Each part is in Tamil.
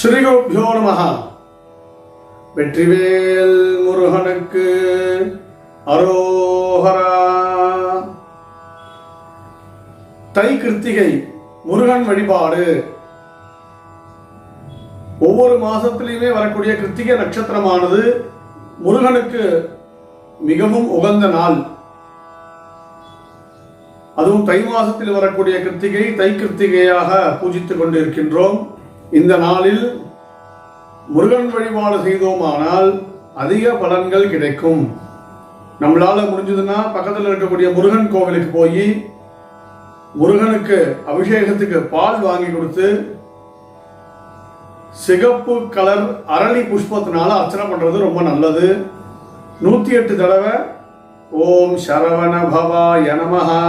ஸ்ரீகுருப்பியோ நமகா வெற்றிவேல் முருகனுக்கு அரோஹரா. தை கிருத்திகை முருகன் வழிபாடு. ஒவ்வொரு மாதத்திலையுமே வரக்கூடிய கிருத்திகை நட்சத்திரமானது முருகனுக்கு மிகவும் உகந்த நாள். அதுவும் தை மாதத்தில் வரக்கூடிய கிருத்திகை தை கிருத்திகையாக பூஜித்துக் கொண்டிருக்கின்றோம். இந்த நாளில் முருகன் வழிபாடு செய்தோமானால் அதிக பலன்கள் கிடைக்கும். நம்மளால முடிஞ்சதுன்னா பக்கத்தில் இருக்கக்கூடிய முருகன் கோவிலுக்கு போய் முருகனுக்கு அபிஷேகத்துக்கு பால் வாங்கி கொடுத்து சிகப்பு கலர் அரளி புஷ்பத்தினால அர்ச்சனை பண்றது ரொம்ப நல்லது. நூத்தி எட்டு தடவை ஓம் சரவண பவாய நமஹா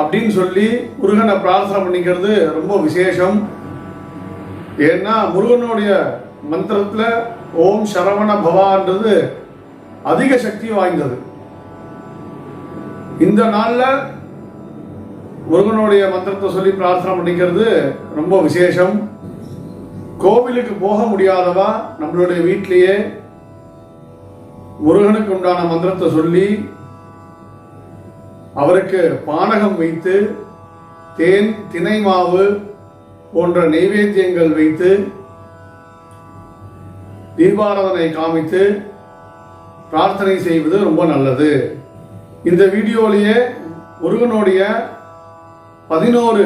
அப்படின்னு சொல்லி முருகனை பிரார்த்தனை பண்ணிக்கிறது ரொம்ப விசேஷம். ஏன்னா முருகனுடைய மந்திரத்தில் ஓம் சரவண பவான்றது அதிக சக்தி வாய்ந்தது. இந்த நாளில் முருகனுடைய மந்திரத்தை சொல்லி பிரார்த்தனை பண்ணிக்கிறது ரொம்ப விசேஷம். கோவிலுக்கு போக முடியாதவா நம்மளுடைய வீட்டிலேயே முருகனுக்கு உண்டான மந்திரத்தை சொல்லி அவருக்கு பானகம் வைத்து தேன் தினை மாவு போன்ற நைவேத்தியங்கள் வைத்து தீபாராதனை காமித்து பிரார்த்தனை செய்வது ரொம்ப நல்லது. இந்த வீடியோலேயே முருகனுடைய பதினோரு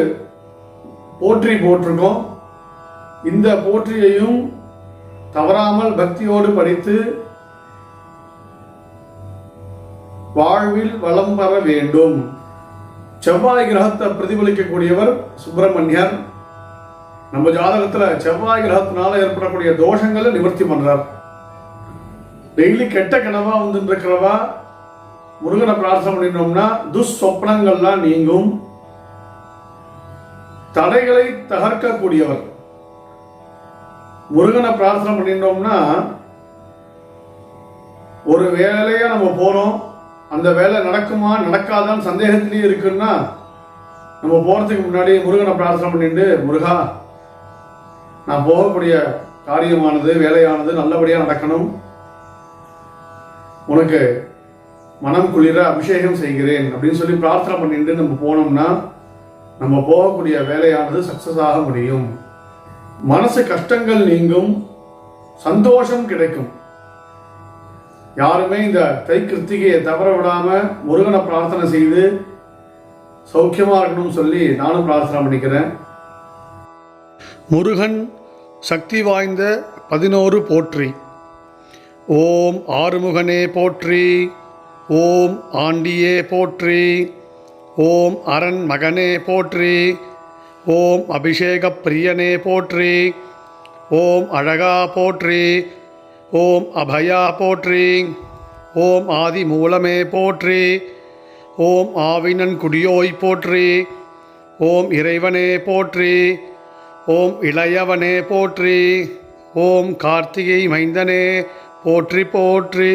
போற்றி போட்டிருக்கோம். இந்த போற்றியையும் தவறாமல் பக்தியோடு படித்து வாழ்வில் வளம் பெற வேண்டும். செவ்வாய் கிரகத்தை பிரதிபலிக்கக்கூடியவர் சுப்பிரமணியர். நம்ம ஜாதகத்துல செவ்வாய் கிரகத்தினால ஏற்படக்கூடிய தோஷங்களை நிவர்த்தி பண்றார். டெய்லி கெட்ட கனவா வந்து இருக்கிறவா முருகனை பிரார்த்தனை பண்ணிட்டோம்னா துஷ்வப்னங்கள்லாம் நீங்கும். தடைகளை தகர்க்கக்கூடியவர். முருகனை பிரார்த்தனை பண்ணிட்டோம்னா ஒரு வேலையா நம்ம போறோம் அந்த வேலை நடக்குமா நடக்காதான்னு சந்தேகத்திலேயே இருக்குன்னா நம்ம போறதுக்கு முன்னாடி முருகனை பிரார்த்தனை பண்ணிட்டு முருகா நான் போகக்கூடிய காரியமானது வேலையானது நல்லபடியாக நடக்கணும். உனக்கு மனம் குளிர அபிஷேகம் செய்கிறேன் அப்படின்னு சொல்லி பிரார்த்தனை பண்ணிட்டு நம்ம போனோம்னா நம்ம போகக்கூடிய வேலையானது சக்சஸ் ஆக முடியும். மனசு கஷ்டங்கள் நீங்கும் சந்தோஷம் கிடைக்கும். யாருமே இந்த தை கிருத்திகையை தவற விடாம முருகனை பிரார்த்தனை செய்து சௌக்கியமாக இருக்கணும்னு சொல்லி நானும் பிரார்த்தனை பண்ணிக்கிறேன். முருகன் சக்தி வாய்ந்த பதினோரு போற்றி. ஓம் ஆறுமுகனே போற்றி. ஓம் ஆண்டியே போற்றி. ஓம் அரண் மகனே போற்றி. ஓம் அபிஷேக பிரியனே போற்றி. ஓம் அழகா போற்றி. ஓம் அபயா போற்றி. ஓம் ஆதி மூலமே போற்றி. ஓம் ஆவினன் குடியோய் போற்றி. ஓம் இறைவனே போற்றி. ஓம் இளையவனே போற்றி. ஓம் கார்த்திகை மைந்தனே போற்றி போற்றி.